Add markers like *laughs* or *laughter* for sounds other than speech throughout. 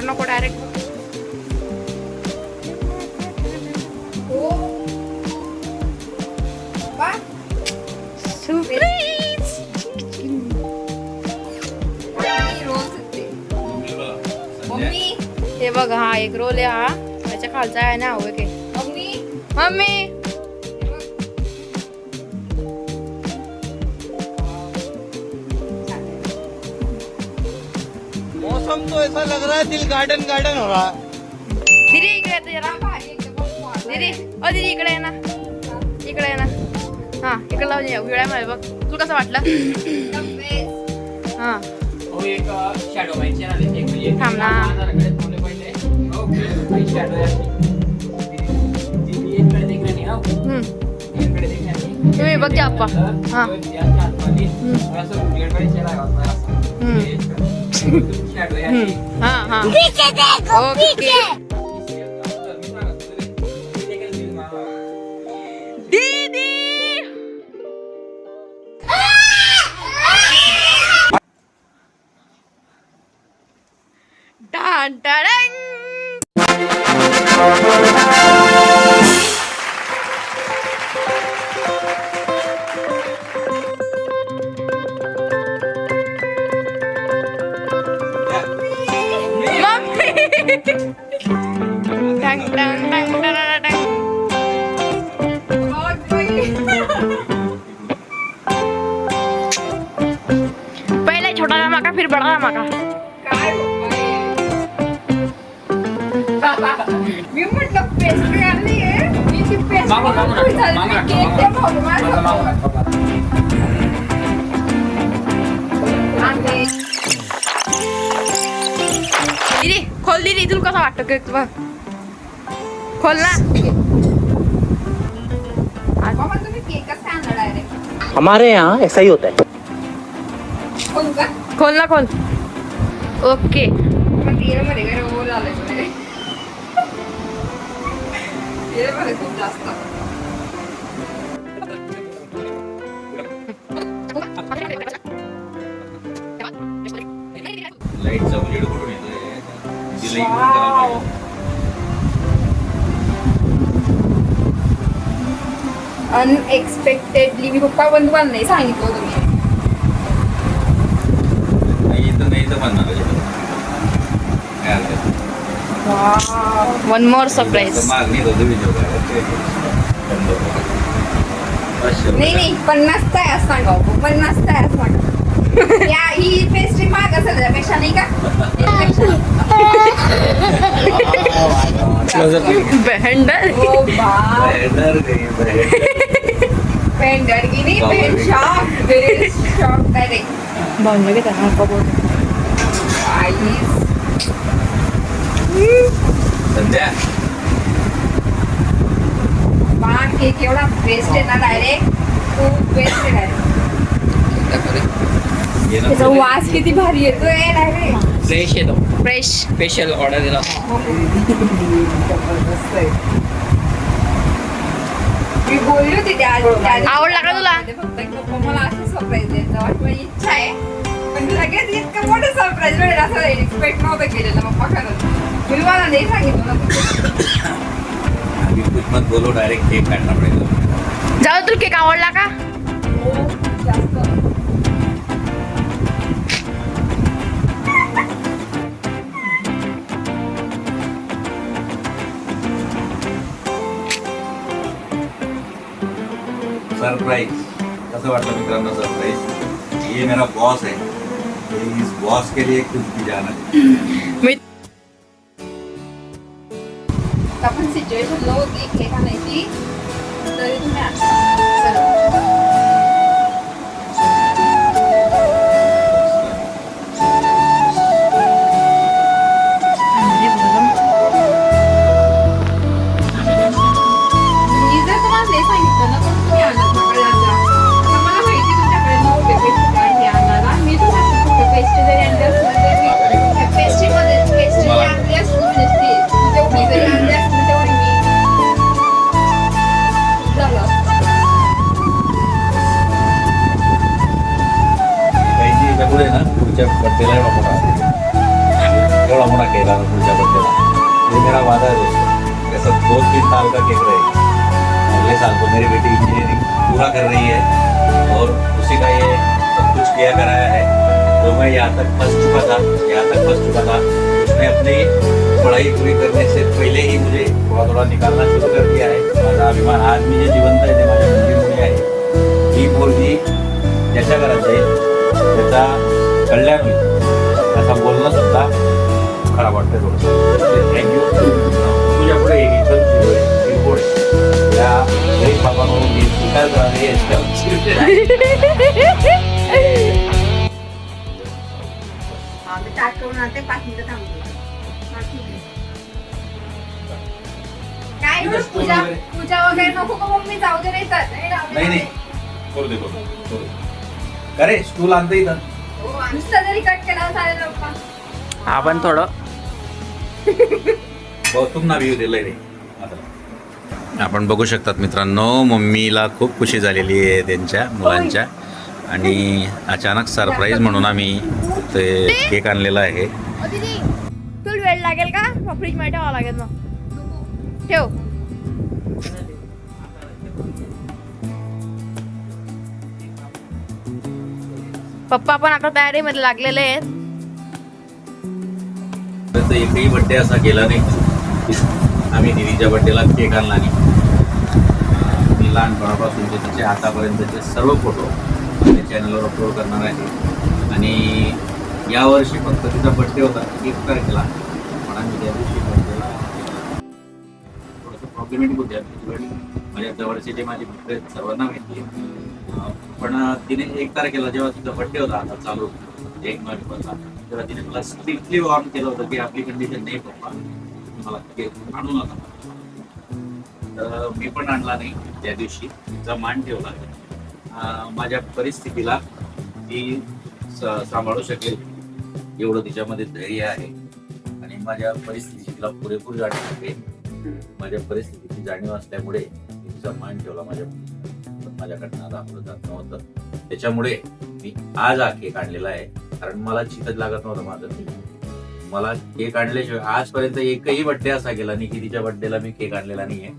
चार नको डायरेक्ट हो हे बघ हा एक रोल आहे हा. त्याच्या खालचा आहे ना मम्मी. मम्मी! मौसम तो ऐसा लग रहा है दिल गार्डन गार्डन हो रहा है दिदी इकडे येते जरा. दिदी ओ दिदी इकडे ये ना इकडे ये ना हा इकडे लावून ये विळ्यामध्ये बघ तुला कसं वाटलं. हा हो एक शॅडो बाईक चॅनल एक म्हणजे थांब ना. बाजाराकडे थोडे पहिले हो बाईक शॅडो आहे इकडे देखणार नाही हो हम्म. इकडे तुम्ही बघ जा आप्पा. हा. उजेड चला असं हम्म. शॅडो आहे हम्म. हा हा ओके दीदी डान डाडंग. मम्मी तुला कसं वाटतं केक बघ? खोल ना. हमारे यहाँ ऐसा ही होता है। खोल ना खोल. ओके. खूप जास्त. Wow. अनएक्सपेक्टेडली मी पप्पा बंधू नाही सांगितलं तुम्ही इथं नाही म्हणणार. वन मोर सरप्राईज मागणीत होतं नाही. नाही पन्नास आहे असं सांगा हो. पन्नास आहे असं सांगा *laughs* या ही पेस्ट्री महाग असेल त्यापेक्षा नाही का? की शॉप वेरी शॉप डायरेक्ट बांधलं की त्यांना कबोर्ड आईस संध्या. बा केक एवढा बेस्ट आहे. ना डायरेक्ट खूप बेस्ट आहे. डायरेक्ट त्याचा. वास किती भारी येतोय फ्रेश येतो. फ्रेश स्पेशल ऑर्डर दिला. मी बोलली होती त्या त्या- आवडला का तुला? फक्त मला असं सरप्राईज द्यायचं इच्छा आहे. पण लगेच इतकं मोठं सरप्राईज मिळेल असं एक्सपेक्ट नव्हतं केलेलं. पप्पा खरंच मी मला नाही सांगितलं ना आम्ही कुछ मत बोलो डायरेक्ट केक काढला पडेल जाऊ तुला केक आवडला का? सरप्राईज कसं वाटलं मित्रांनो सरप्राईज ये मेरा बॉस आहे. इस बॉस के लिए कुछ भी जाना मी आपण सिच्युएशन लो थोडा निकालना सुरू कर आहे. माझा अभिमान आज मी जे जिवंत आहे ते माझ्या मुलीमुळे आहे. ही मुलगी ज्याच्या घरात जाईल त्याचा कल्याण होईल. असं बोलणं सुद्धा खराब वाटतं थोडंसं. थँक्यू तुझ्या पुढे एक इथं रिपोर्ट त्या गरीब बाबांकडून मी स्वीकार करावी हा, ताट करून आणते पाच मिनिटं थांबतो ठीक आहे. काय एवढं पूजा पूजा वगैरे नको का मम्मी? जाऊ दे नाही तर करू दे करू दे, करू दे. अरे स्टूल आणतं इथं. दे. हो, नुसतं जरी कट केला चालेल पप्पा आपण थोडं. बहुतुक ना व्ह्यू दिलंय रे. आपण बघू शकतात मित्रांनो मम्मीला खूप खुशी झालेली आहे त्यांच्या मुलांच्या. आणि अचानक सरप्राईज म्हणून आम्ही ते केक आणलेला आहे. ओ दीदी तुला वेळ लागेल का? फ्रीजमध्ये ठेवावं लागेल मग. ठेव. पप्पा पण आता तयारीमध्ये लागलेले आहेत. एकही बड्डे असा गेला नाही. आम्ही दिदीच्या बड्डेला केक आणला नाही. मी लहानपणापासून ते तिचे आतापर्यंतचे सर्व फोटो आपल्या चॅनलवर अपलोड करणार आहे. आणि यावर्षी फक्त तिचा बड्डे होता एक तारखेला. थोडंसं होते माझ्या जवळचे जे माझे मित्र आहेत सर्वांना माहिती आहे. पण तिने एक तारखेला जेव्हा तिचा बड्डे होता आता चालू एक नोव्हेंबरला तेव्हा तिने मला स्ट्रिक्टली वॉर्न केलं होतं की आपली कंडिशन नाही पप्पा. मला केक आणू नका. तर मी पण आणला नाही त्या दिवशी. तिचा मान ठेवला. माझ्या परिस्थितीला ती सांभाळू शकेल. एवढं तिच्यामध्ये धैर्य आहे. आणि माझ्या परिस्थितीला पुरेपूर जाणीव आहे. माझ्या परिस्थितीची जाणीव असल्यामुळे तिचा मान ठेवला माझ्या पण माझ्याकडनं दाखवलं जात नव्हतं. त्याच्यामुळे मी आज हा केक आणलेला आहे. कारण मला चितच लागत नव्हतं माझं मला केक आणल्याशिवाय आजपर्यंत एकही बड्डे असा गेला नाही की तिच्या बड्डेला मी केक आणलेला नाहीये.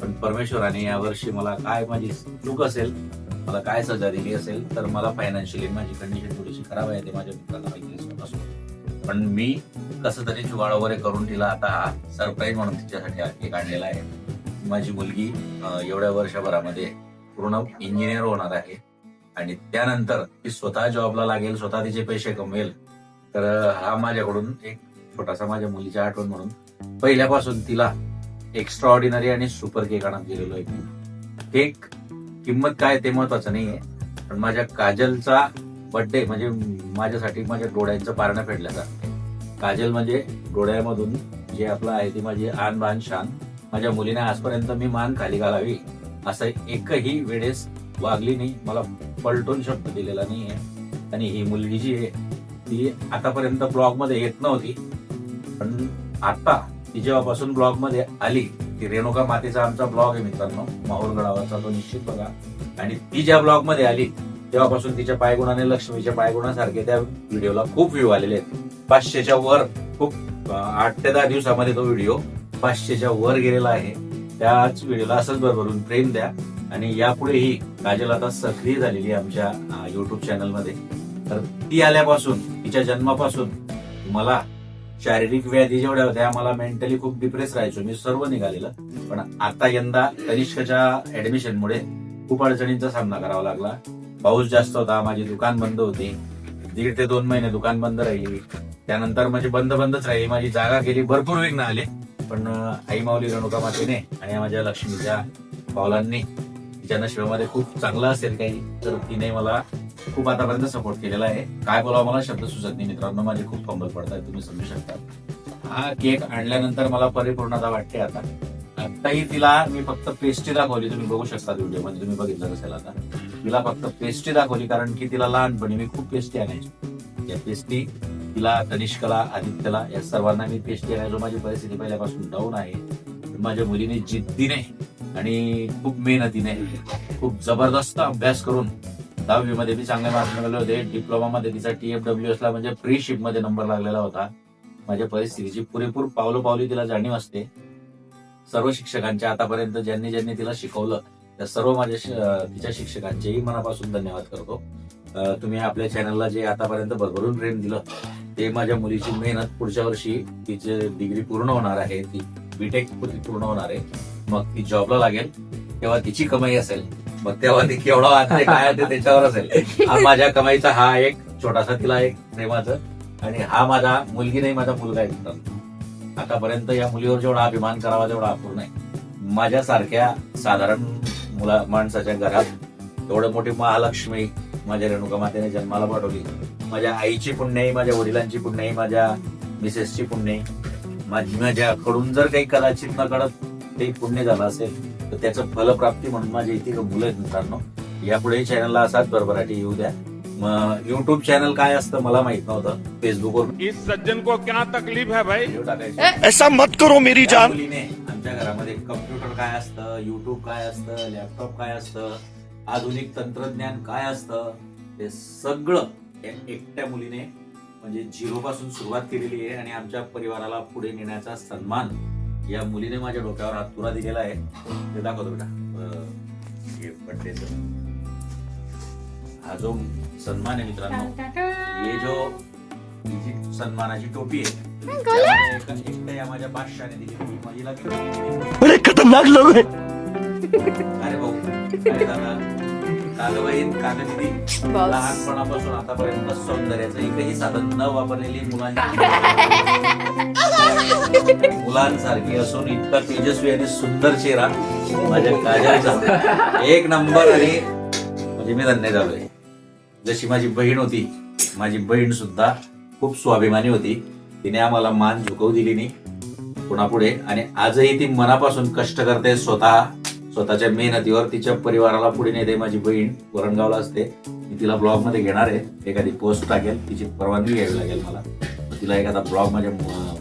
पण परमेश्वराने यावर्षी मला काय माझी चूक असेल मला काय सजा दिली असेल तर मला फायनान्शियली माझी कंडिशन थोडीशी खराब आहे ते माझ्या मित्राला माहिती पण मी कसं तरी जुगाड वगैरे करून तिला आता हा सरप्राईज म्हणून तिच्यासाठी हा केक आणलेला आहे. माझी मुलगी एवढ्या वर्षभरामध्ये पूर्ण इंजिनियर होणार आहे. आणि त्यानंतर ती स्वतः जॉबला लागेल स्वतः तिचे पैसे कमवेल. तर हा माझ्याकडून एक छोटासा माझ्या मुलीच्या आठवण म्हणून पहिल्यापासून तिला एक्स्ट्रा ऑर्डिनरी आणि सुपर केक आणत गेलेलो आहे केक किंमत काय ते महत्वाचं नाहीये पण माझ्या काजलचा बर्थडे म्हणजे माझ्यासाठी माझ्या डोळ्यांचं पारणं फेडल्याचा काजल म्हणजे डोळ्यामधून जे आपलं आहे ती माझी आन बान शान. माझ्या मुलीने आजपर्यंत मी मान खाली घालावी असं एकही वेळेस वागली नाही. मला पलटून शब्द दिलेला नाही आहे आणि ही मुलगी जी आहे ती आतापर्यंत ब्लॉगमध्ये येत नव्हती. पण आता ती जेव्हापासून ब्लॉगमध्ये आली ती रेणुका मातेचा आमचा ब्लॉग आहे मित्रांनो. माहूरगडावरचा तो निश्चित बघा. आणि ती ज्या ब्लॉगमध्ये आली तेव्हापासून तिच्या पायगुणाने लक्ष्मीच्या पायगुणासारखे त्या व्हिडिओला खूप व्ह्यू आलेले आहेत. पाचशेच्या वर खूप आठ ते दहा दिवसामध्ये तो व्हिडिओ पाचशेच्या वर गेलेला आहे. त्याच व्हिडिओला असंच भरभरून प्रेम द्या. आणि यापुढेही काजल आता सक्रिय झालेली आहे आमच्या युट्यूब चॅनलमध्ये तर ती आल्यापासून तिच्या जन्मापासून मला शारीरिक व्याधी जेवढ्या होत्या मला मेंटली खूप डिप्रेस राहायचो. मी सर्व निघालेलं. पण आता यंदा कनिष्कच्या ऍडमिशनमुळे खूप अडचणींचा सामना करावा लागला. पाऊस जास्त होता माझी दुकान बंद होती. दीड ते दोन महिने दुकान बंद राहिली. त्यानंतर म्हणजे बंद बंदच राहिली. माझी जागा गेली भरपूर विघ्न आले. पण आई माऊली रेणुका मातेने आणि माझ्या लक्ष्मीच्या पावलांनी तिच्या नशिबामध्ये खूप चांगलं असेल काही तर तिने मला खूप आतापर्यंत सपोर्ट केलेला आहे. काय बोलावं मला शब्द सुचत नाही मित्रांनो. माझे खूप फंबल पडतात तुम्ही समजू शकता हा केक आणल्यानंतर मला परिपूर्णता वाटते आता. आताही तिला मी फक्त पेस्ट्री दाखवली. तुम्ही बघू शकता व्हिडिओ म्हणजे तुम्ही बघितलं असेल आता. तिला फक्त पेस्ट्री दाखवली कारण की तिला लहानपणी मी खूप पेस्टी आणायची. या पेस्ट्री तिला तनिष्कला आदित्यला या सर्वांना मी पेस्टी आणायचो. माझी परिस्थिती पहिल्यापासून डाऊन आहे. माझ्या मुलीने जिद्दीने आणि खूप मेहनतीने खूप जबरदस्त अभ्यास करून दहावी मध्ये बी चांगले मार्क मिळवले होते. डिप्लोमा मध्ये तिचा टीएफडब्ल्यू ला म्हणजे फ्री शिपमध्ये नंबर लागलेला होता. माझ्या परिस्थितीची पुरेपूर पावलो पावली तिला जाणीव असते. सर्व शिक्षकांच्या आतापर्यंत ज्यांनी ज्यांनी तिला शिकवलं त्या सर्व माझ्या तिच्या शिक्षकांचेही मनापासून धन्यवाद करतो. तुम्ही आपल्या चॅनलला जे आतापर्यंत भरभरून प्रेम दिलं ते माझ्या मुलीची मेहनत पुढच्या वर्षी तिची डिग्री पूर्ण होणार आहे ती बीटेक पूर्ण होणार आहे. मग ती जॉबला लागेल तेव्हा तिची कमाई असेल मग तेव्हा ती केवढा वाचते काय ते त्याच्यावर असेल. हा माझ्या कमाईचा हा एक छोटासा तिला एक प्रेमाचं आणि हा माझा मुलगी नाही माझा मुलगा आहे आतापर्यंत या मुलीवर जेवढा अभिमान करावा तेवढा अपूर्ण आहे. माझ्यासारख्या साधारण मुला माणसाच्या घरात. एवढं मोठी महालक्ष्मी माझ्या रेणुका मातेने जन्माला पाठवली. माझ्या आईची पुण्याई माझ्या वडिलांची पुण्याई माझ्या मिसेसची पुण्याई माझी माझ्याकडून जर काही कदाचित न कळत ते पुण्य झालं असेल तर त्याचं फलप्राप्ती म्हणून माझ्या इथे मुलं आहेत मित्रांनो. यापुढे चॅनलला असाच बरोबराटी येऊ द्या. युट्यूब चॅनल काय असतं मला माहीत नव्हतं. फेसबुकवर इस सज्जन को क्या तकलीफ है भाई? व्हिडिओ टाकायचे. ऐसा मत करो मेरी त्या जान. मुलीने आमच्या घरामध्ये कम्प्युटर काय असतं युट्यूब काय असतं लॅपटॉप काय असतं आधुनिक तंत्रज्ञान काय असतं ते सगळं एकट्या मुलीने म्हणजे झिरो पासून सुरुवात केलेली आहे आणि आमच्या परिवाराला पुढे नेण्याचा सन्मान या मुलीने माझ्या डोक्यावर हात तुरा दिलेला आहे. ते दाखवतो बेटा. अं, हे बड्डेचं हा जो सन्मान आहे मित्रांनो हे जो ही जी सन्मानाची टोपी आहे त्याला एका- एकट्या या माझ्या बादशाने दिली होती. माझीला किती दिली? बड़े खतरनाक लोग हैं अरे भाऊ अरे दादा कागं बहीण कागं दिदी बस. लहानपणापासून आतापर्यंत सौंदर्याचं एकही साधन न वापरलेली मुलांची *laughs* मुलांसारखी असून इतका तेजस्वी आणि सुंदर चेहरा माझ्या काजलचा एक नंबर आणि म्हणजे मी धन्य झालोय जशी माझी बहीण होती माझी बहीण सुद्धा खूप स्वाभिमानी होती. तिने आम्हाला मान झुकवू दिली नाही. पुन्हा पुढे आणि आजही ती मनापासून कष्ट करते स्वतः स्वतःच्या मेहनतीवर तिच्या परिवाराला पुढे नेते. माझी बहीण वरणगावला असते. मी तिला ब्लॉगमध्ये घेणार आहे. एखादी पोस्ट टाकेल. तिची परवानगी घ्यावी लागेल मला. तिला एखादा ब्लॉग माझ्या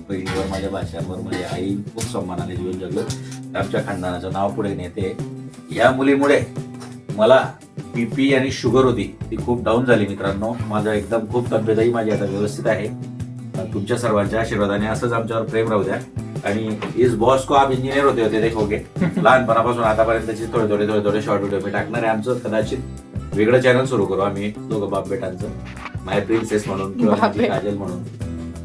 बहिणीवर माझ्या भाषांवर माझी आई खूप सन्मानाने जीवन जगलं आमच्या खानदानाचं नाव पुढे नेते. या मुलीमुळे मला बीपी आणि शुगर होती. ती खूप डाऊन झाली मित्रांनो. माझा एकदम खूप तब्येतही माझी आता व्यवस्थित आहे. तुमच्या सर्वांच्या आशीर्वादाने असंच आमच्यावर प्रेम राहू द्या. आणि इस बॉस को आप इंजिनियर होते होते देखोगे *laughs* लहानपणापासून आतापर्यंतचे थोडे थोडे थोडे थोडे शॉर्ट व्हिडिओ मी टाकणार आहे. आमचं कदाचित वेगळं चॅनल सुरू करू आम्ही. दोघं बाप बेटांचं. माय प्रिन्सेस म्हणून किंवा. काजल म्हणून.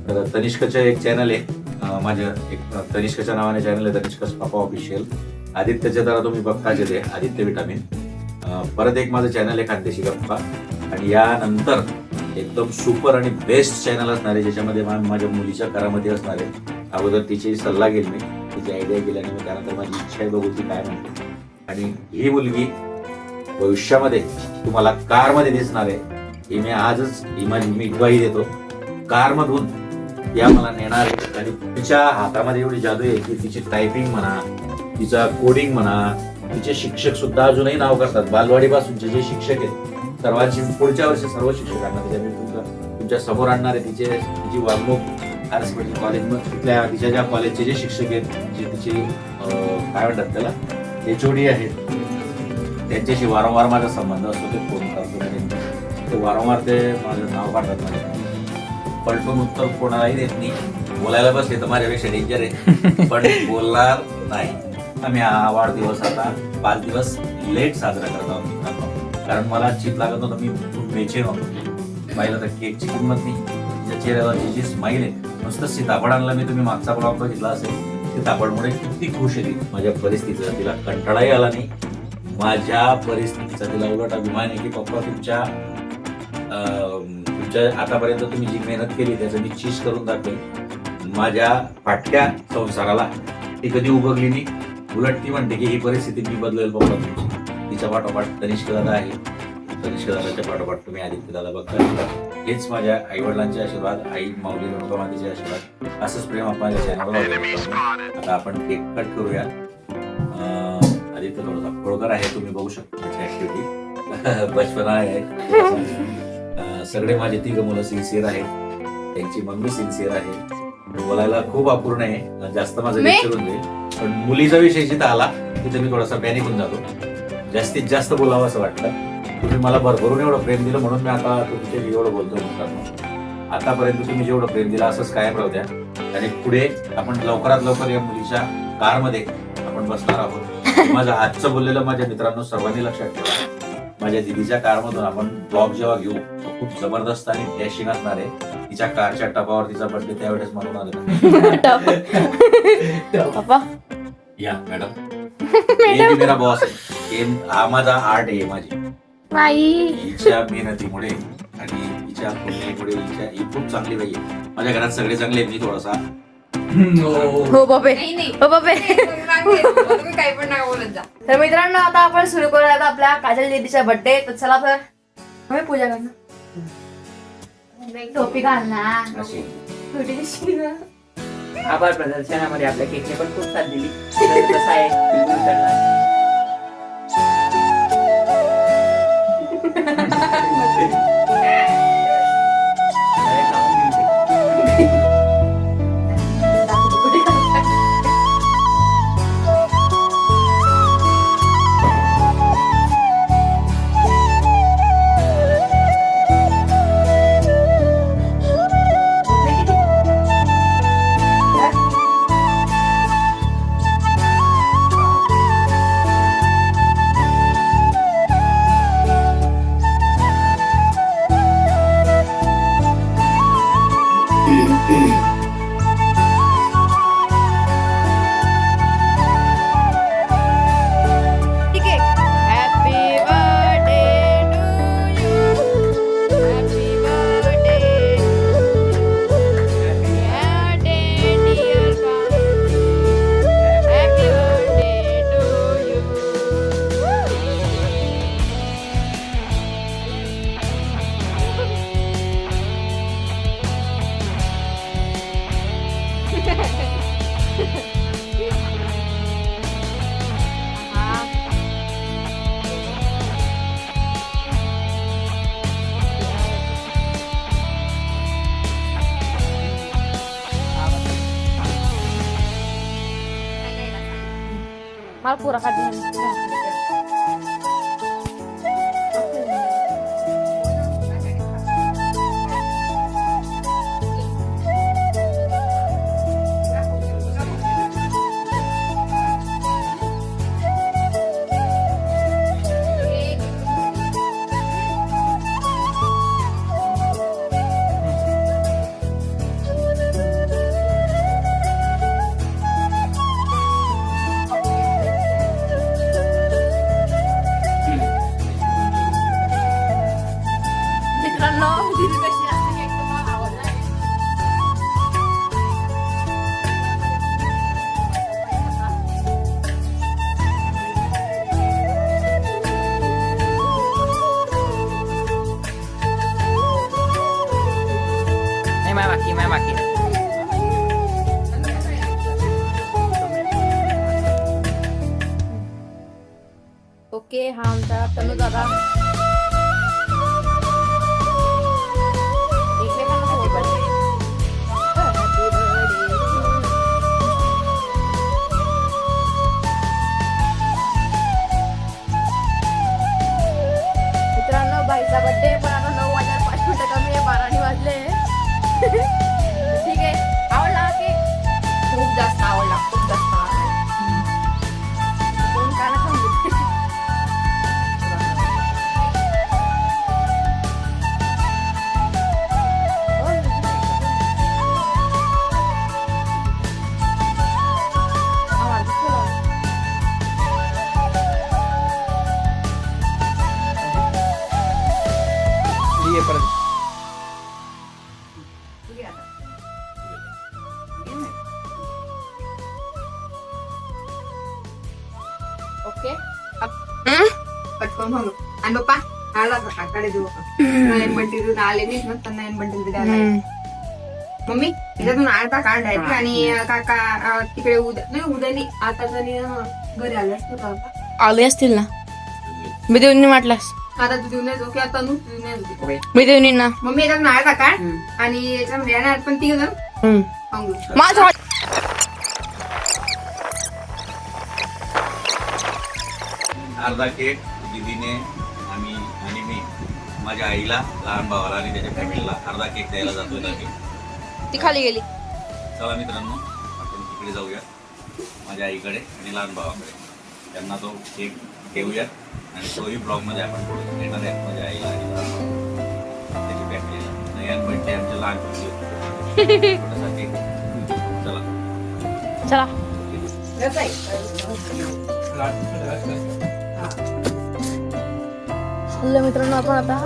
तर तनिष्कचं एक चॅनल आहे. अं, माझं एक तनिष्कच्या नावाने चॅनल आहे तनिष्कच पापा ऑफिशियल आदित्यचे जरा तुम्ही बघताच येते. आदित्य विटामिन परत एक माझं चॅनल आहे खानदेशी गप्पा. आणि यानंतर एकदम सुपर आणि बेस्ट चॅनल असणार आहे ज्याच्यामध्ये माझ्या मुलीच्या करामध्ये असणार आहे. अगोदर तिची सल्ला घेईल मी तिची आयडिया गेल्याने मी त्यानंतर माझी इच्छा आहे बघू ती काय म्हणते. आणि ही मुलगी भविष्यामध्ये तुम्हाला कारमध्ये दिसणार आहे. ही मी आजच ही माझी मी ग्वाही देतो. कारमधून या मला नेणार आहे. आणि तिच्या हातामध्ये एवढी जादू आहे की तिची टायपिंग म्हणा तिचा कोडिंग म्हणा तिचे शिक्षक सुद्धा अजूनही नाव करतात. बालवाडीपासूनचे जे शिक्षक आहेत सर्वांची पुढच्या वर्षी सर्व शिक्षकांना तिच्या मी तुमच्या तुमच्यासमोर आणणार आहे तिचे तिची वागणूक हायर सेकंडरी कॉलेज तिथल्या तिच्या ज्या कॉलेजचे जे शिक्षक आहेत जे तिचे काय म्हणतात त्याला एच आहेत त्यांच्याशी वारंवार माझा संबंध असतो ते फोन करतो ते वारंवार ते माझं नाव काढतात माझ्या पलटून उत्तर कोणालाही देत नाही. बोलायला बसले तर माझ्यापेक्षा डेंजर आहे. पण बोलणार नाही. आम्ही हा वाढदिवस आता पाच दिवस लेट साजरा करत आहोत मित्रांनो. कारण मला चित लागत होतं मी खूप बेचेन होतो. पाहिलं तर केकची किंमत नाही. त्या चेहऱ्यावरची जी स्माईल आहे नुसतं सीताफळ आणलं मी तुम्ही मागचा ब्लॉग बघितला असेल. सीताफळमुळे किती खुश आहे माझ्या परिस्थितीचा तिला कंटाळाही आला नाही. माझ्या परिस्थितीचा तिला उलट अभिमान आहे की पप्पा तुमच्या तुमच्या आतापर्यंत तुम्ही जी मेहनत केली त्याचं मी चीज करून दाखवेल माझ्या फाटक्या संसाराला ती कधी उभगली नाही. उलट ती म्हणते की ही परिस्थिती मी बदलेल पप्पा तुमची. तिच्या पाठोपाठ तनिष्क दादा आहे. तनिष्क दादाच्या पाठोपाठ तुम्ही आदित्य दादा बघता. हेच माझ्या आई वडिलांचे आशीर्वाद आई माऊली रेणुका मातेचे आशीर्वाद. असंच प्रेम आपण चॅनलवर आता आपण केक कट करूया. आदित्य थोडासा खोडकर आहे तुम्ही बघू शकता त्याची ऍक्टिव्हिटी बचपना आहे. सगळे माझे तिघ मुलं सिन्सिअर आहेत. त्यांची मम्मी सिन्सिअर आहे. बोलायला खूप अपूर्ण आहे. जास्त माझं होऊन जाईल. पण मुलीचा विषय जिथं आला तिथे मी थोडासा पॅनिक होऊन जातो. जास्तीत जास्त बोलावं असं वाटतं तुम्ही मला भरभरून एवढं प्रेम दिलं म्हणून मी आता तुमचे एवढं बोलतोय मित्रांनो आतापर्यंत तुम्ही जेवढं प्रेम दिलं असंच कायम राहू द्या. आणि पुढे आपण लवकरात लवकर या मुलीच्या कारमध्ये आपण बसणार आहोत. माझं आजचं बोललेलं माझ्या मित्रांनो सर्वांनी लक्षात ठेवा. माझ्या दिदीच्या कारमधून आपण ब्लॉग जेव्हा घेऊ खूप जबरदस्त आणि डॅशिंग असणार आहे. तिच्या कारच्या टपावर तिचा बर्थडे त्यावेळेस म्हणून पप्पा *laughs* *laughs* या मॅडम ये भी मेरा बॉस आहे. हे हा माझा आर्ट आहे माझी. बाई. हिच्या मेहनतीमुळे आणि हिच्या पुण्यामुळे हिच्या ही खूप चांगली बाई आहे. माझ्या घरात सगळे चांगले आहेत, मी थोडासा. हो नाही नाही. हो बापे तुम्ही मागे, तुम्ही काही पण नाही बोलत जा. तर मित्रांनो आता आपण सुरू करूया आपल्या काजल दीदीचा बर्थडे तर चला तर आम्ही पूजा करणार. टोपी घालणार. अशी. आभार प्रदर्शनामध्ये आपल्या केकने पण खूप साथ दिली. तसं कसं आहे. ओके? मम्मी त्याच्यातून अर्धा काढ आहे आणि काका अं, तिकडे उद्या नाही उद्या नाही आता तरी अं, घरी आले असतो का आता? आले असतील ना मी देऊन नाही म्हटलास आता तू देऊन येतो किंवा तनू तू देऊन येतो. मी देऊन येईन ना मम्मी याच्यातून अर्धा काढ हम्म. आणि याच्यामध्ये येणार पण तिघ जण हम्म. माझा अर्धा केक दीदीने आम्ही आणि मी माझ्या आईला लहान भावाला आणि त्याच्या फॅमिलीला अर्धा केक द्यायला जातोय नक्की ती खाली गेली. चला मित्रांनो आपण तिकडे जाऊया माझ्या आईकडे आणि लहान भावाकडे. त्यांना तो केक देऊया आणि तोही ब्लॉगमध्ये आपण पुढे येणार आहे माझ्या आईला आणि लहान भावाला त्याची फॅमिलीला. नयन बड्डे आमच्या लहान मुली छोटासा केक. चला. चला. हॅलो मित्रांनो आपण आता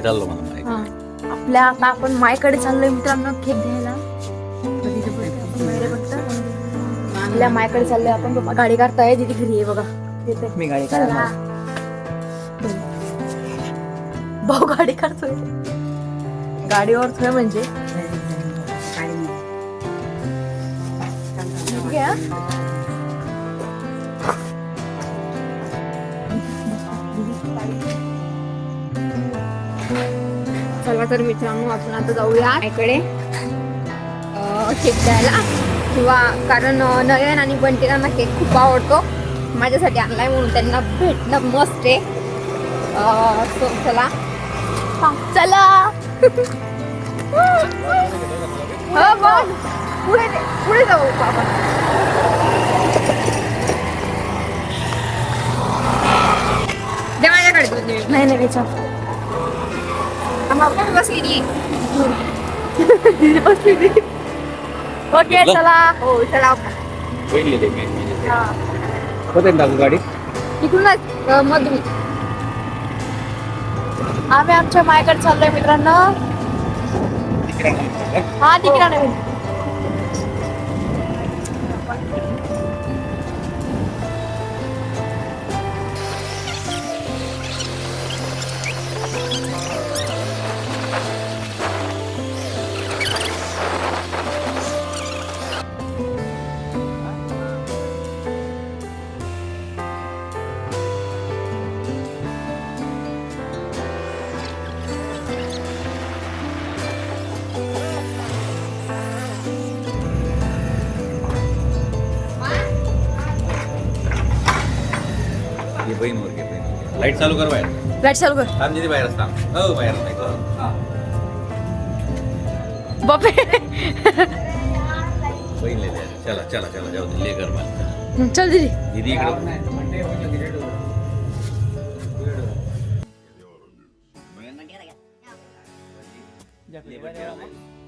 चाललो हा आपल्या आता आपण मायकडे चाललोय मित्रांनो केक बाहेर बघतोय. आपल्या मायकडे चाललोय आपण पप्पा गाडी काढताय तिथे घरी आहे बघा. मी गाडी चला. भाऊ गाडी काढतोय गाडीवर थोय म्हणजे ठीक आहे, हा? चला तर मित्रांनो आपण आता जाऊया इकडे केक द्यायला. किंवा कारण नयन आणि बंटीला केक खूप आवडतो. माझ्यासाठी आणलाय म्हणून त्यांना भेटणं मस्त आहे. अं, चला. चला. हो बघ. पुढे पुढे जाऊ बाबा. माझ्याकडे नाही नाही आपण ओके चला हो चला हा. होते गाडी मधून आम्ही आमच्या मायकडे चाललोय मित्रांनो हा तिकडे नवीन लाइट चालू कर बाहेर लाइट चालू कर थांब दिदी बाहेर असता हो बाहेर नाही बापे बहीण ले द्या. चला चला चला जाऊ दे मला चल दिदी दीदी इकडे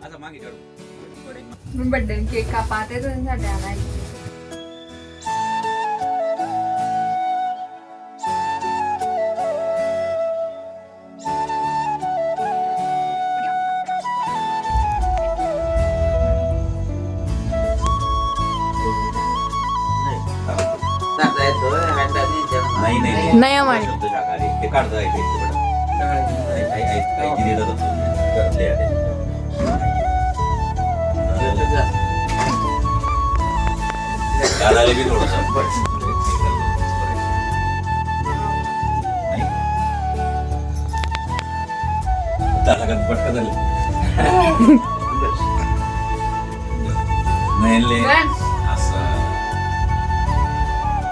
आता मागे काढू बड्डे केक कापा ते तुझ्यासाठी आणाय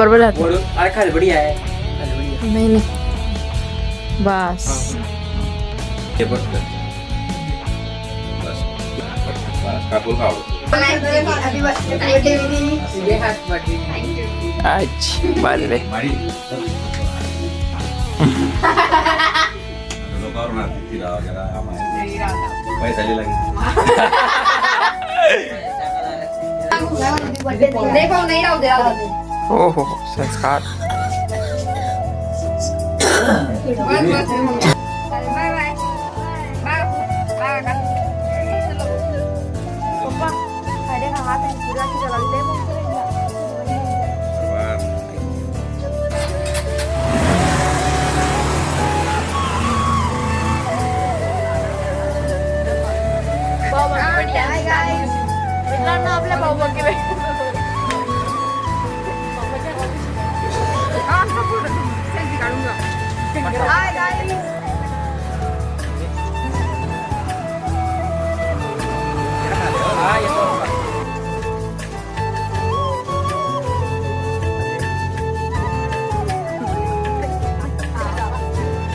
बरोबर राहतो अरे खाली बढिया आहे खाली बढिया। नाही नाही। बस। हे। बस कर. बस। बस कापूर का आवडतो अच्छा बाजरे माडी लोकांवर मारते तिला जरा आम्हाला पैसा लिहिला की नाही भाऊ नाही राहू दे Oh, sehat. Bawa pergi guys. Benar nak bawa pergi. जा हाय गाईस हा येतो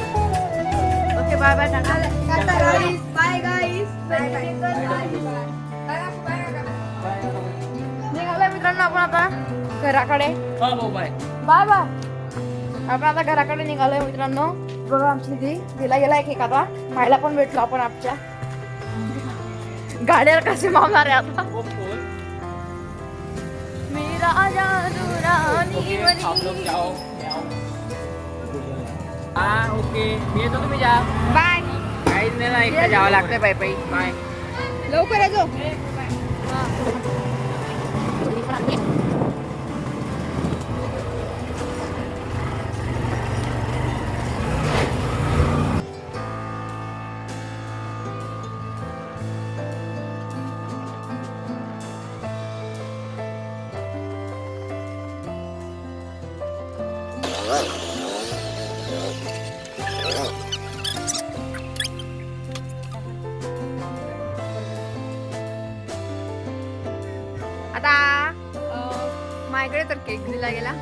okay bye bye tata guys bye guys निघालोय मित्रांनो आपण आता घराकडे हो भाऊ बाय बाय बाय आपण आता घराकडे निघालोय मित्रांनो. बघा आमची दिदी. दिला गेला एक आता मायला पण भेटलो आपण आमच्या. गाड्यावर कसे मावणार आहे आता? मेरा जादू रानी बनी हा ओके. मी येतो तुम्ही जा. बाय. काहीच नाही ना एकटं जावं लागतंय पायी पायी. बाय लवकर येतो तर गेला.